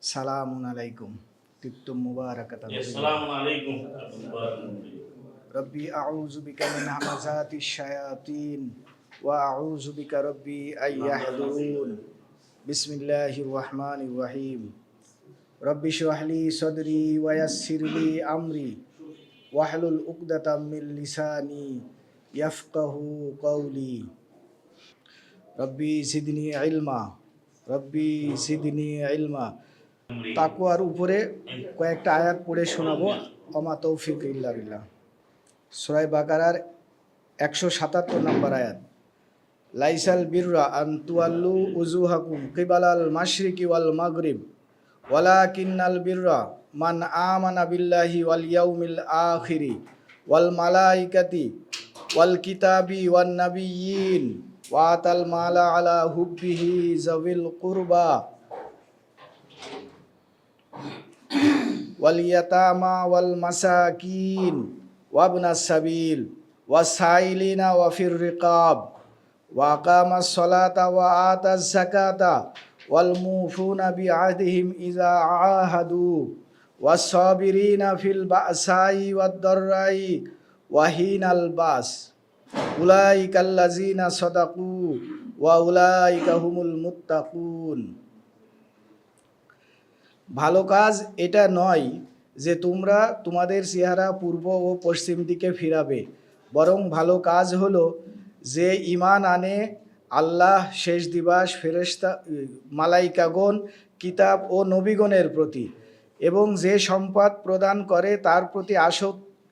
سلام عليكم. تبتم مباركة السلام عليكم. ربي أعوذ بك من همزات الشياطين وأعوذ بك ربي أن نعم. يحضرون. بسم الله الرحمن الرحيم. ربي اشرح لي صدري ويسر لي أمري واحلل عقدة من لساني يفقه قولي. রব্বি জিদনি ইলমা, রব্বি জিদনি ইলমা। তাকুয়ার উপরে কয়েকটা আয়াত পড়ে শোনাবো। অমা তৌফিক ইল্লা বিল্লাহ। সুরাই বাকারার একশো সাতাত্তর নম্বর আয়াত। লাইসাল বিররা আন তুয়াল্লু উজুহাকুম কিবালাল মাশরিকি ওয়াল মাগরিব। ওয়ালা কিন্নাল বিররা মান আমানা বিল্লাহি ওয়াল ইয়াউমিল আখিরি। ওয়াল মালাইকাতি, ওয়াল কিতাবি ওয়ান নাবিয়িন وآتى المال على حبه ذوي القربى واليتامى والمساكين وابن السبيل والسائلين وفي الرقاب وأقام الصلاة وآتى الزكاة والموفون بعهدهم إذا عاهدوا والصابرين في البأساء والضراء وحين البأس. উলাইকাল্লাজিনা সদাকু ওয়া উলাইকা হুমুল মুত্তাকুন। ভালো কাজ এটা নয় যে তোমরা তোমাদের চেহারা পূর্ব ও পশ্চিম দিকে ফিরাবে। বরং ভালো কাজ হলো যে ইমান আনে আল্লাহ শেষ দিবাস ফেরেস্তা মালাইকাগণ, কিতাব ও নবীগণের প্রতি। এবং যে সম্পদ প্রদান করে তার প্রতি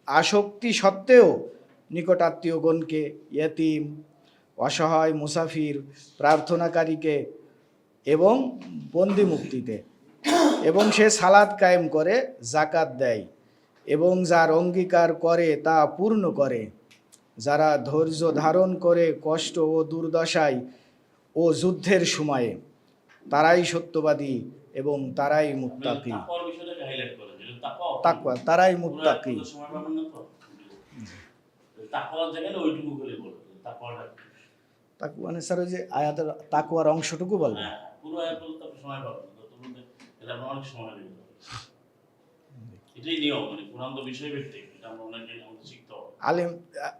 আসক্তি সত্ত্বেও নিকটাত্মীয়গণকে ইয়তিম অসহায় মুসাফির প্রার্থনাকারীকে এবং বন্দি মুক্তিতে এবং সে সালাদ কায়েম করে জাকাত দেয়। এবং যার অঙ্গীকার করে তা পূর্ণ করে। যারা ধৈর্য ধারণ করে কষ্ট ও দুর্দশায় ও যুদ্ধের সময়ে তারাই সত্যবাদী এবং তারাই তাকওয়া। তারাই পুরো মুত্তাকি এতগুলো সময় পাবেন না তো? তাকওয়ার জায়গায় ওইটুকু করে বলবেন। তাকওয়াটা তাকওয়া মানে স্যার ওই যে আয়াতের তাকওয়ার অংশটুকু বলবেন পুরো আয়াত বলতে আপনি সময় পাবেন না। তো বলতে এটা আপনার অনেক সময় লেগে এটাই নিয়ম মানে কোরআন তো বিষয় ভিত্তিক এটা আমরা অনেক আমাদের শিখতে হবে আলিম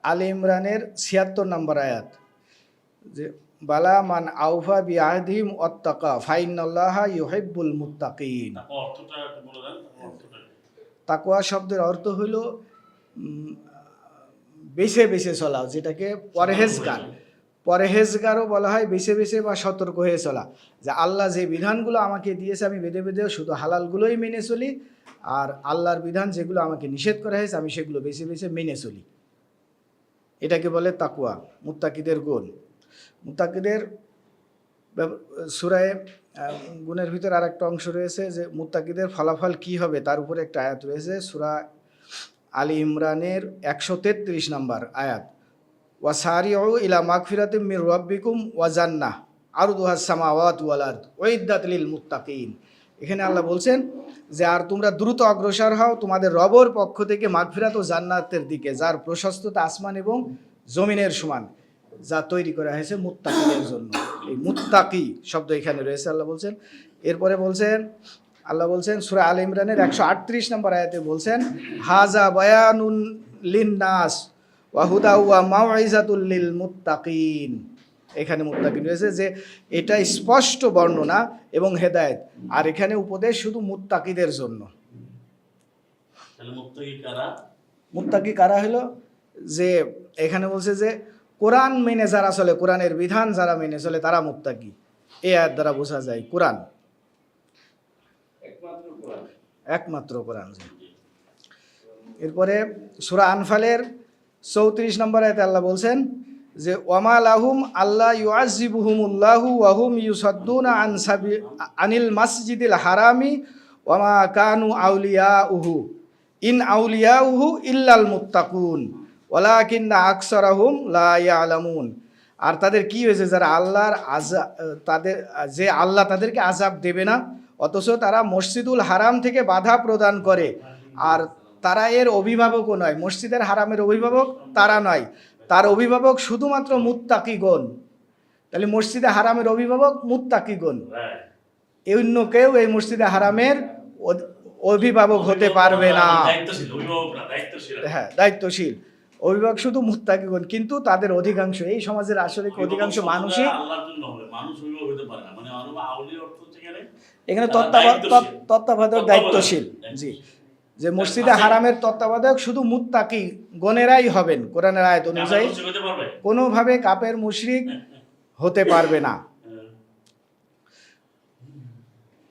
আলী ইমরানের ছিয়াত্তর নম্বর আয়াত যে বালা মান আউফা বি আহদিম অত্তাকা ফাইনাল্লাহা ইউহিব্বুল মুত্তাকিন তাকওয়া অর্থটা বলে দেন অর্থটা কি? তাকোয়া শব্দের অর্থ হইল উম, বেছে বেছে চলা, যেটাকে পরহেজগার। পরহেজগারও বলা হয়, বেছে বেছে বা সতর্ক হয়ে চলা। যে আল্লাহ যে বিধানগুলো আমাকে দিয়েছে, আমি বেঁধে বেঁধে শুধু হালালগুলোই মেনে চলি, আর আল্লাহর বিধান যেগুলো আমাকে নিষেধ করা হয়েছে, আমি সেগুলো বেছে বেছে মেনে চলি। এটাকে বলে তাকুয়া মুত্তাকিদের গুণ। মুত্তাকিদের সুরায় গুণের ভিতর আর একটা অংশ রয়েছে যে, মুত্তাকিদের ফলাফল কি হবে, তার উপরে একটা আয়াত রয়েছে, সুরা আলী ইমরানের একশো তেত্রিশ নম্বর আয়াত। ওয়া সারিউ ইলা মাগফিরাতিম মির রাব্বিকুম ওয়া জান্নাহ আরদুহাস সামাওয়াত ওয়ালাদ আরদ ওয়াইদ্দাত লিল মুত্তাকিন। এখানে আল্লাহ বলছেন যে, আর তোমরা দ্রুত অগ্রসর হও তোমাদের রবর পক্ষ থেকে মাগফিরাত ও জান্নাতের দিকে, যার প্রশস্ততা আসমান এবং জমিনের সমান, যা তৈরি করা হয়েছে মুত্তাকিদের জন্য। এই মুত্তাকি শব্দ এখানে রয়েছে, আল্লাহ বলছেন। এরপরে বলছেন আল্লাহ বলছেন সুরা আল ইমরানের একশো আটত্রিশ নম্বর আয়াতে বলছেন হাজা বয়ানুন লিন নাস ওয়াহুদা ওয়া মুত্তাকিন এখানে মুত্তাকিন রয়েছে যে এটা স্পষ্ট বর্ণনা এবং হেদায়েত। আর এখানে উপদেশ শুধু মুত্তাকিদের জন্য। মুত্তাকি কারা? হলো? যে এখানে বলছে যে কোরআন মেনে যারা চলে কোরআনের বিধান যারা মেনে চলে তারা মুত্তাকি। এই আয়াত দ্বারা বোঝা যায় কোরআন। একমাত্র কোরআন এরপরে সুরা আনফালের চৌত্রিশ নম্বর আয়তে আল্লাহ বলছেন যে, ওয়ামা লাহুম আল্লাহ ইউআজিবুহুমুল্লাহু ওয়াহুম ইউসাদ্দুনা আন সাবি, আনিল মাসজিদিল হারামি ওয়ামা কানু আউলিয়া উহু ইন আউলিয়া উহু ইল্লাল মুত্তাকুন, ওয়ালাকিন্না আকসারাহুম লা ইয়ালামুন। আর তাদের কি হয়েছে? যারা আল্লাহর আজা তাদের, যে আল্লাহ তাদেরকে আজাব দেবে না অথচ তারা মসজিদুল হারাম থেকে বাধা প্রদান করে। আর তারা এর অভিভাবকও নয়। মসজিদের হারামের অভিভাবক তারা নয়। তার অভিভাবক শুধুমাত্র মুত্তাকিগণ তাহলে মসজিদে হারামের অভিভাবক মুত্তাকিগণ অন্য কেউ এই মসজিদে হারামের অভিভাবক হতে পারবে না। হ্যাঁ দায়িত্বশীল। অভিভাবক শুধু মুত্তাকিগণ কিন্তু তাদের অধিকাংশ এই সমাজের আসলে অধিকাংশ মানুষই আল্লাহর জন্য হবে। মানুষ অভিভাবক হতে পারে না। মানে অর্থ এখানে? তত্ত্বাবধায়ক দায়িত্বশীল। জি। যে মসজিদে হারামের তত্ত্বাবধায়ক শুধু মুত্তাকি গণেরাই হবেন কোরআনের আয়াত অনুযায়ী। কোনোভাবে কাপের মুশরিক হতে পারবে না।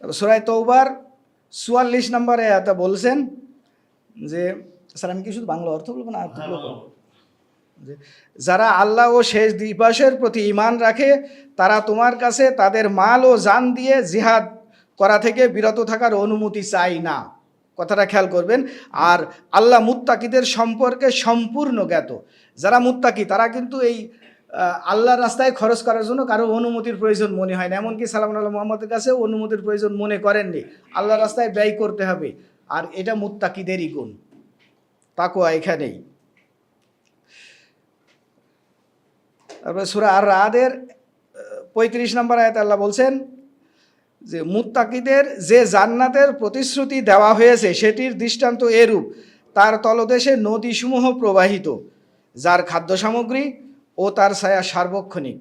সুরায় তৌবার চুয়াল্লিশ নম্বরে আয়াতে বলছেন যে স্যার আমি কি শুধু বাংলা অর্থ বলব না অর্থ হ্যাঁ, বলব? ভালো। যে যারা আল্লাহ ও শেষ দিবসের প্রতি ঈমান রাখে তারা তোমার কাছে তাদের মাল ও জান দিয়ে জিহাদ করা থেকে বিরত থাকার অনুমতি চাই না। কথাটা খেয়াল করবেন। আর আল্লাহ মুত্তাকিদের সম্পর্কে সম্পূর্ণ জ্ঞাত। যারা মুত্তাকি তারা কিন্তু এই আহ, আল্লাহর রাস্তায় খরচ করার জন্য কারও অনুমতির প্রয়োজন মনে হয় না। এমনকি সালাম আল্লাহ মোহাম্মদের কাছে অনুমতির প্রয়োজন মনে করেননি। আল্লাহর রাস্তায় ব্যয় করতে হবে। আর এটা মুত্তাকিদেরই গুণ। তাকুয়া এখানেই। তারপরে সুরা আর রাদের পঁয়ত্রিশ নম্বর আয়াত আল্লাহ বলছেন যে, মুত্তাকিদের যে জান্নাতের প্রতিশ্রুতি দেওয়া হয়েছে, সেটির দৃষ্টান্ত এরূপ। তার তলদেশে নদীসমূহ প্রবাহিত, যার খাদ্য সামগ্রী ও তার ছায়া সার্বক্ষণিক।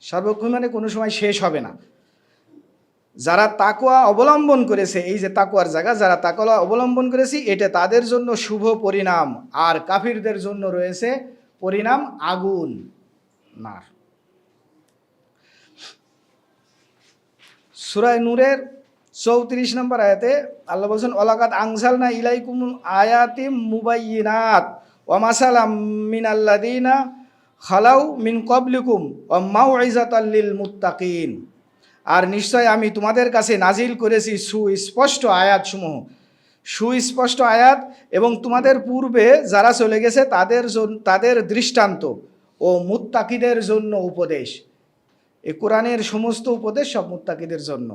সার্বক্ষণিক মানে কোনো সময় শেষ হবে না। যারা তাকুয়া অবলম্বন করেছে, এই যে তাকুয়ার জায়গা, যারা তাকুয়া অবলম্বন করেছি, এটা তাদের জন্য শুভ পরিণাম। আর কাফিরদের জন্য রয়েছে পরিণাম আগুন। নার সুরায় নূরের চৌত্রিশ নম্বর আয়াতে আল্লাহ বলছেন ওলাকাত আংসাল না ইলাইকুম আয়াতিম মুবাইনাত ওয়ামাসালাম মিন আল্লাদিনা খালাউ মিন কবলিকুম ও মাউ ইজাতাল্লিল মুত্তাকিন আর নিশ্চয় আমি তোমাদের কাছে নাজিল করেছি সুস্পষ্ট আয়াতসমূহ। সুস্পষ্ট আয়াত এবং তোমাদের পূর্বে যারা চলে গেছে তাদের তাদের দৃষ্টান্ত। ও মুত্তাকিদের জন্য উপদেশ। এ কোরআনের সমস্ত উপদেশ সব মুত্তাকিদের জন্য।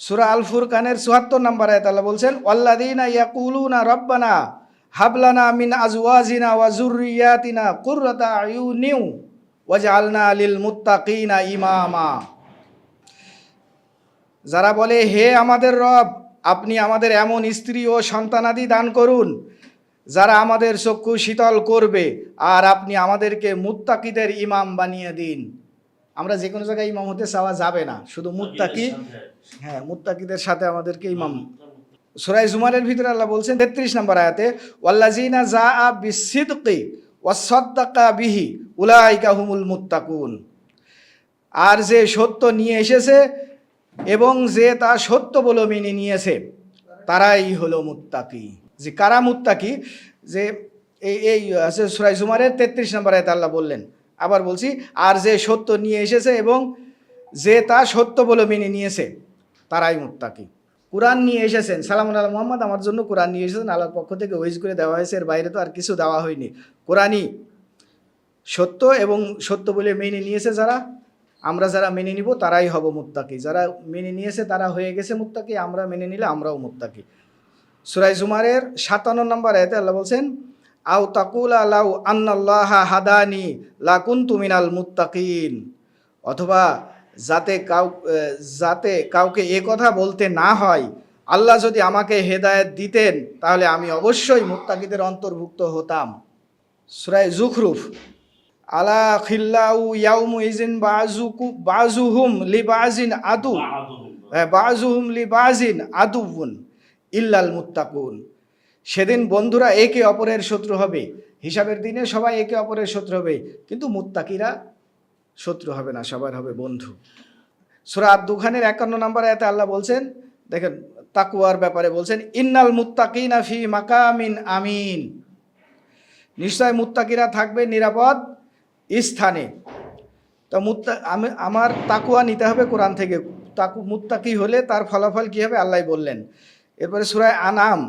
সুরা আল ফুরকানের চুয়াত্তর নম্বর আয়াত আল্লাহ বলছেন ওয়াল্লাদিনা ইয়াকুলুনা রব্বানা হাবলানা মিন আজওয়াজিনা ওয়া যুররিয়াতিনা কুররাতা আয়ুনিউ ওয়াজআলনা লিল মুত্তাকিনা ইমামা। যারা বলে, হে আমাদের রব, আপনি আমাদের এমন স্ত্রী ও সন্তানাদি দান করুন যারা আমাদের চক্ষু শীতল করবে আর আপনি আমাদেরকে মুত্তাকিদের ইমাম বানিয়ে দিন। আমরা যে কোনো জায়গায় ইমাম হতে চাওয়া যাবে না শুধু মুত্তাকি হ্যাঁ মুত্তাকিদের সাথে আমাদেরকে ইমাম। সুরাই জুমারের ভিতরে আল্লাহ বলছেন তেত্রিশ নম্বর আয়াতে ওয়াল্লাজিনা যা আ বিসিদকি ওয়াসদ্দাকা বিহি উলাইকা হুমুল মুত্তাকুন। আর যে সত্য নিয়ে এসেছে এবং যে তা সত্য বলে মেনে নিয়েছে তারাই হলো মুত্তাকি। যে কারা মুত্তাকি? যে এই এই সুরাই জুমারের তেত্রিশ নম্বর আয়াতে আল্লাহ বললেন। আবার বলছি, আর যে সত্য নিয়ে এসেছে এবং যে তা সত্য বলে মেনে নিয়েছে, তারাই মুত্তাকি। কোরআন নিয়ে এসেছেন। সালাম আল্লাহ মোহাম্মদ, আমার জন্য কোরআন নিয়ে এসেছেন। আল্লাহর পক্ষ থেকে ওয়েজ করে দেওয়া হয়েছে, এর বাইরে তো আর কিছু দেওয়া হয়নি। কোরআনই সত্য এবং সত্য বলে মেনে নিয়েছে যারা, আমরা যারা মেনে নিব তারাই হব মুত্তাকি। যারা মেনে নিয়েছে তারা হয়ে গেছে মুত্তাকি, আমরা মেনে নিলে আমরাও মুত্তাকি। সুরাই জুমারের সাতান্ন নম্বর আয়তে আল্লাহ বলছেন আও তাকুল আলাউ আন্নাল্লাহ হাদানি লাকুন্তু মিনাল মুত্তাকিন। অথবা যাতে কাউ যাতে কাউকে এ কথা বলতে না হয় আল্লাহ যদি আমাকে হেদায়েত দিতেন তাহলে আমি অবশ্যই মুত্তাকিদের অন্তর্ভুক্ত হতাম। সুরাই জুখরুফ আলা খিল্লাউ ইয়াউমু ইজিন বাজুকু বাজুহুম লি বাজিন আদু হ্যাঁ, বাজুহুম লি বাজিন আদুবুন ইল্লাল মুত্তাকুন। সেদিন বন্ধুরা একে অপরের শত্রু হবে। হিসাবের দিনে সবাই একে অপরের শত্রু হবে। কিন্তু মুত্তাকিরা শত্রু হবে না, সবার হবে বন্ধু। সুরা দুখানের একান্ন নম্বর আয়াতে আল্লাহ বলছেন, দেখেন তাকুয়ার ব্যাপারে বলছেন, ইন্নাল মুত্তাকিনা ফি মাকামিন আমিন। নিশ্চয় মুত্তাকিরা থাকবে নিরাপদ স্থানে। তো মুত্তা, আমি, আমার তাকুয়া নিতে হবে কোরআন থেকে। তাকু মুত্তাকি হলে তার ফলাফল কী হবে? আল্লাহ বললেন এরপরে সুরায় আনাম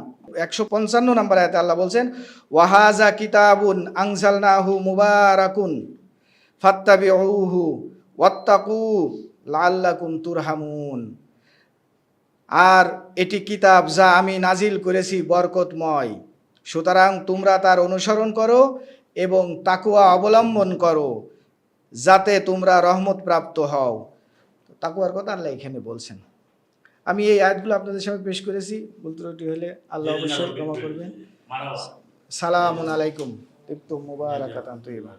একশো পঞ্চান্ন নম্বর আয়তে আল্লাহ বলছেন, ওয়াহাজা কিতাবুন আংসালনাহু মুবারাকুন ফাত্তাবিউহু ওয়াত্তাকু লাল্লাকুম তুরহামুন। আর এটি কিতাব যা আমি নাজিল করেছি বরকতময়। সুতরাং তোমরা তার অনুসরণ করো এবং তাকুয়া অবলম্বন করো, যাতে তোমরা রহমত প্রাপ্ত হও। তাকুয়ার কথা আল্লাহ এখানে বলছেন। আমি এই আয়াতগুলো আপনাদের সামনে পেশ করেছি। ভুল ত্রুটি হলে আল্লাহ অবশ্যই ক্ষমা করবেন। সালাম সালামুন আলাইকুম। তিক্তু মুবারাকাতান তৈবা